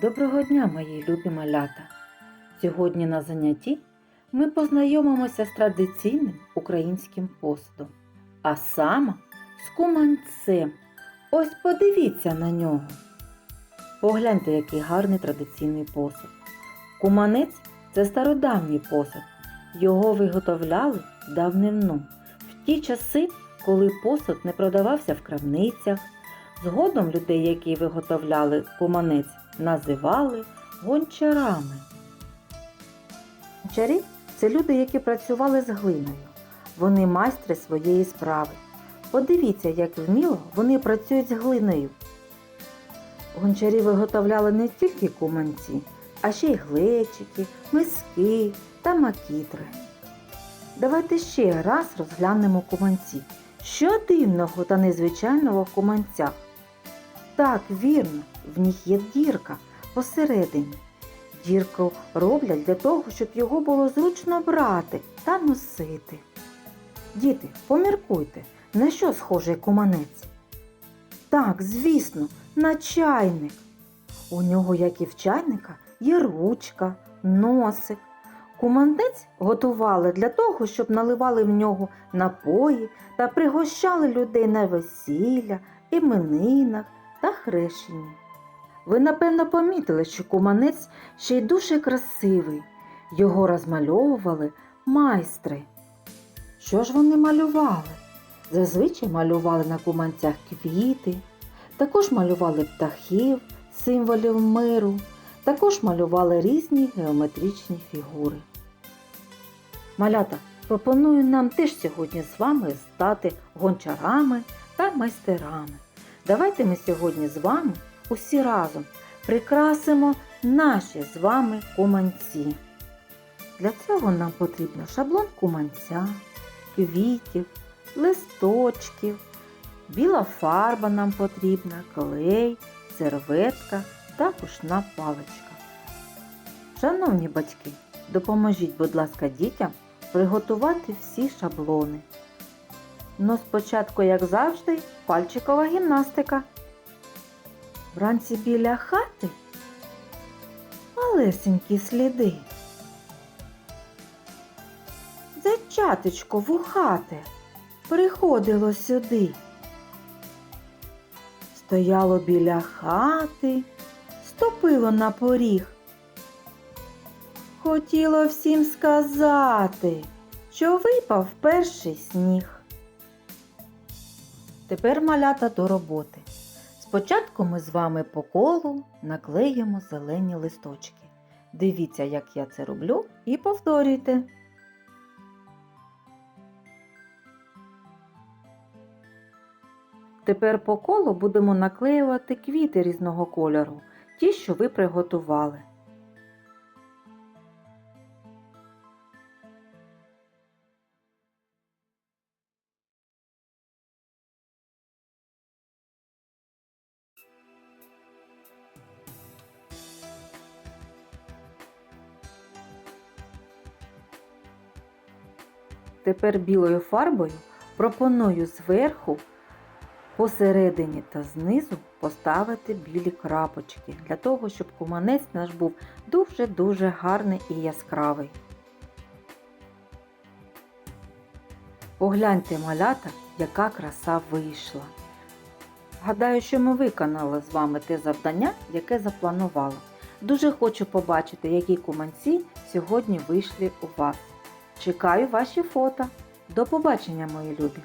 Доброго дня, мої любі малята! Сьогодні на занятті ми познайомимося з традиційним українським посудом, а саме з куманцем. Ось подивіться на нього. Погляньте, який гарний традиційний посуд. Куманець це стародавній посуд. Його виготовляли давнину, в ті часи, коли посуд не продавався в крамницях. Згодом людей, які виготовляли куманець, називали гончарами. Гончарі це люди, які працювали з глиною. Вони майстри своєї справи. Подивіться, як вміло вони працюють з глиною. Гончарі виготовляли не тільки куманці, а ще й глечики, миски та макітри. Давайте ще раз розглянемо куманці. Що дивного та незвичайного в куманцях? Так, вірно, в них є дірка посередині. Дірку роблять для того, щоб його було зручно брати та носити. Діти, поміркуйте, на що схожий куманець? Так, звісно, на чайник. У нього, як і в чайника, є ручка, носик. Куманець готували для того, щоб наливали в нього напої та пригощали людей на весілля, іменинах та хрещенні. Ви, напевно, помітили, що куманець ще й дуже красивий. Його розмальовували майстри. Що ж вони малювали? Зазвичай малювали на куманцях квіти, також малювали птахів, символів миру, також малювали різні геометричні фігури. Малята, пропоную нам теж сьогодні з вами стати гончарами та майстерами. Давайте ми сьогодні з вами усі разом прикрасимо наші з вами куманці. Для цього нам потрібно шаблон куманця, квітів, листочків, біла фарба нам потрібна, клей, серветка та пушна паличка. Шановні батьки, допоможіть, будь ласка, дітям приготувати всі шаблони. Ну, спочатку, як завжди, пальчикова гімнастика. Вранці біля хати малесенькі сліди. Зайчаточко вухате приходило сюди. Стояло біля хати, ступило на поріг. Хотіло всім сказати, що випав перший сніг. Тепер малята до роботи. Спочатку ми з вами по колу наклеїмо зелені листочки. Дивіться, як я це роблю, і повторюйте. Тепер по колу будемо наклеювати квіти різного кольору, ті, що ви приготували. Тепер білою фарбою пропоную зверху, посередині та знизу поставити білі крапочки, для того, щоб куманець наш був дуже-дуже гарний і яскравий. Погляньте, малята, яка краса вийшла. Гадаю, що ми виконали з вами те завдання, яке запланували. Дуже хочу побачити, які куманці сьогодні вийшли у вас. Чекаю ваші фото. До побачення, мої любі!